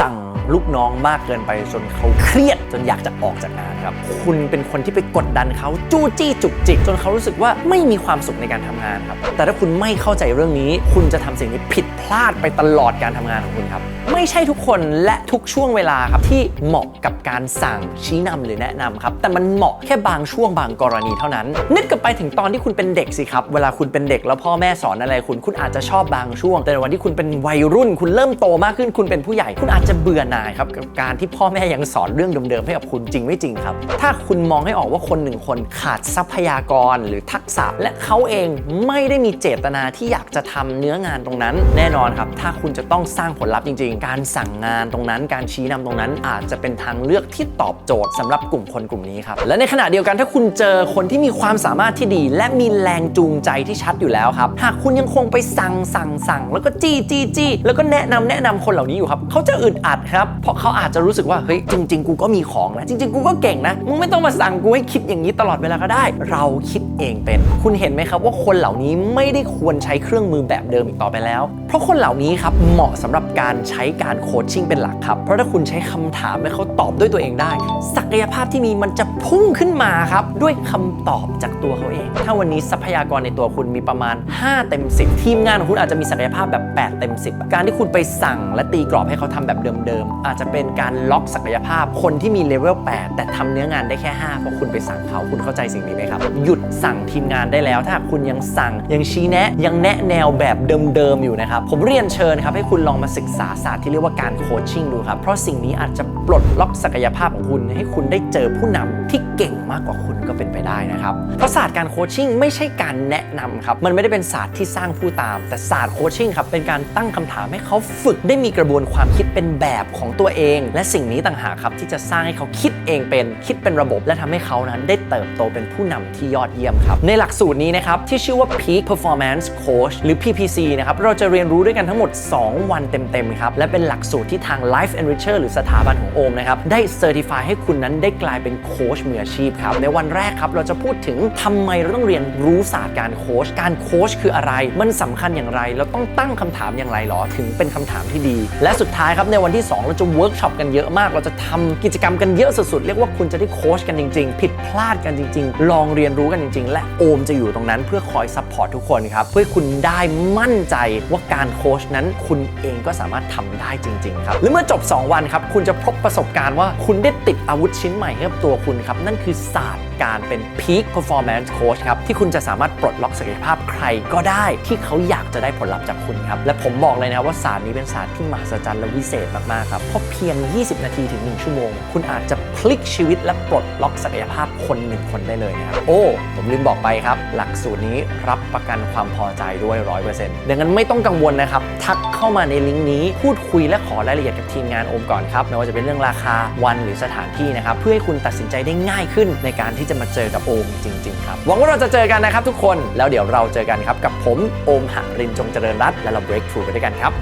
สั่งลูกน้องมากเกินไปจนเขาเครียดจนอยากจะออกจากงานครับ คุณเป็นคนที่ไปกดดันเขาจู้จี้จุกจิกจนเขารู้สึกว่าไม่มีความสุขในการทำงานครับ แต่ถ้าคุณไม่เข้าใจเรื่องนี้ คุณจะทำสิ่งนี้ผิด พลาดไปตลอดการทำงานของคุณครับ ไม่ใช่ทุกคนและทุกช่วงเวลาครับที่เหมาะกับการสั่งชี้นำหรือแนะนำครับ แต่มันเหมาะแค่บางช่วงบางกรณีเท่านั้น นึกกลับไปถึงตอนที่คุณเป็นเด็กสิครับ เวลาคุณเป็นเด็กแล้วพ่อแม่สอนอะไรคุณ คุณอาจจะชอบบางช่วง แต่ในวันที่คุณเป็นวัยรุ่น คุณเริ่มโตมากขึ้น คุณเป็นผู้ใหญ่ คุณอาจจะเบื่อหน่ายครับกับการที่พ่อแม่ยังสอนเรื่องเดิมๆให้กับคุณจริงไม่จริงครับ ถ้าคุณมองให้ออกว่าคนหนึ่งคนขาดทรัพยากรหรือทักษะ และเขาเองไม่ได้มีเจตนาที่อยากจะทำเนื้องานตรงนั้นแน่นอนครับถ้าคุณจะต้องสร้างผลลัพธ์จริง ๆ การสั่งงานตรงนั้น การชี้นำตรงนั้นอาจจะเป็นทางเลือกที่ตอบโจทย์สำหรับกลุ่มคนกลุ่มนี้ครับและในขณะเดียวกันถ้าคุณเจอคนที่มีความสามารถที่ดี และมีแรงจูงใจที่ชัดอยู่แล้วครับหากคุณยังคงไปสั่งสั่งสั่งแล้วก็จี้จี้จี้แล้วก็แนะนำแนะนำคนเหล่านี้อยู่ครับเขาจะอึดอัดครับเพราะเขาอาจจะรู้สึกว่าเฮ้ยจริง ๆ กูก็มีของนะจริง ๆ กูก็เก่งนะมึงไม่ต้องมาสั่งกูให้คิดอย่างนี้ตลอดเวลาก็ได้ เราคิดเองเป็น คุณเห็นไหมครับว่าคนเหล่านี้ไม่ได้ควรใช้เครื่องมือแบบเดิมอีกต่อไปแล้ว เพราะคนเหล่านี้ครับเหมาะสำหรับการใช้การโคชชิ่งเป็นหลักครับ เพราะถ้าคุณใช้คำถามให้เขาตอบด้วยตัวเองได้ ศักยภาพที่มีมันจะพุ่งขึ้นมาครับ ด้วยคำตอบจากตัวเขาเอง ถ้าวันนี้ทรัพยากรในตัวคุณมีประมาณ 5 เต็ม 10 ทีมงานของคุณอาจจะมีศักยภาพแบบ 8 เต็ม 10 การที่คุณไปสั่งและตีกรอบให้เขาทำแบบเดิมๆอาจจะเป็นการล็อกศักยภาพคนที่มีเลเวล8แต่ทำเนื้องานได้แค่5เพราะคุณไปสั่งเขาคุณเข้าใจสิ่งนี้ไหมครับหยุดสั่งทีมงานได้แล้ว ถ้าคุณยังสั่งยังชี้แนะยังแนะแนวแบบเดิมๆอยู่นะครับผมเรียนเชิญครับให้คุณลองมาศึกษาศาสตร์ที่เรียกว่าการโคชชิ่งดูครับ เพราะสิ่งนี้อาจจะปลดล็อกศักยภาพของคุณให้คุณได้เจอผู้นำที่เก่งมากกว่าคุณก็เป็นไปได้นะครับ เพราะศาสตร์การโคชชิ่งไม่ใช่การแนะนำครับ มันไม่ได้เป็นศาสตร์ที่สร้างผู้ตาม แต่ศาสตร์โคชชิ่งครับเป็นการตั้งคำถามให้เขาฝึกได้มีกระบวนความคิดเป็นแบบของตัวเอง และสิ่งนี้ต่างหากครับที่จะสร้างให้เขาคิดเองเป็นคิดเป็นระบบ และทำให้เขานั้นได้เติบโตเป็นผู้นำที่ยอดเยี่ยมครับในหลักสูตรนี้นะครับที่ชื่อว่า Peak Performance Coach หรือ PPC นะครับเราจะเรียนรู้ด้วยกันทั้งหมด 2 วันเต็มๆครับ และเป็นหลักสูตรที่ทาง Life Enricher หรือสถาบันของโอมนะครับ ได้เซอร์ติฟายให้คุณนั้นได้กลายเป็นโค้ชมืออาชีพครับ ในวันแรกครับ เราจะพูดถึงทำไมเราต้องเรียนรู้ศาสตร์การโค้ชการโค้ชคืออะไร มันสำคัญอย่างไร เราต้องตั้งคำถามอย่างไรหรอถึงเป็นคำถามที่ดี และสุดท้ายครับในวันที่ 2 เราจะเวิร์กช็อปกันเยอะมาก เราจะทำกิจกรรมกันเยอะสุดๆเรียกว่าคุณจะได้โค้ชกันจริง ๆ ผิดพลาดกันจริง ๆ ลองเรียนรู้กันจริง ๆ และโอมจะอยู่ตรงนั้นเพื่อคอยซัพพอร์ตทุกคนครับเพื่อคุณได้มั่นใจว่าการโค้ชนั้น คุณเองก็สามารถทำได้จริง ๆ ครับและเมื่อจบ 2 วันครับ คุณจะพบประสบการณ์ว่าคุณได้ติดอาวุธชิ้นใหม่ให้กับตัวคุณครับ นั่นคือศาสตร์การเป็น Peak Performance Coach ครับ ที่คุณจะสามารถปลดล็อกศักยภาพใครก็ได้ ที่เขาอยากจะได้ผลลัพธ์จากคุณครับ และผมบอกเลยนะว่าศาสตร์นี้เป็นศาสตร์ที่มหัศจรรย์และวิเศษมากๆครับเพราะเพียง 20 นาทีถึง 1 ชั่วโมง คุณอาจจะพลิกชีวิตและปลดล็อกศักยภาพคนหนึ่งคนได้เลยนะครับโอ้ ผมลืมบอกไปครับ หลักสูตรนี้รับประกันความพอใจด้วย 100%ดังนั้นไม่ต้องกังวลนะครับ ทักเข้ามาในลิงก์นี้ พูดคุยและขอรายละเอียดกับทีมงานโอมก่อนครับไม่ว่าจะเป็นเรื่องราคาวันหรือสถานที่นะครับ เพื่อให้คุณตัดสินใจได้ง่ายขึ้นในการที่จะมาเจอกับโอมจริงๆครับหวังว่าเราจะเจอกันนะครับทุกคนแล้วเดี๋ยวเราเจอกันครับกับผมโอมหรินจงเจริญรัตน์และเรา break through ไปด้วยกันครับ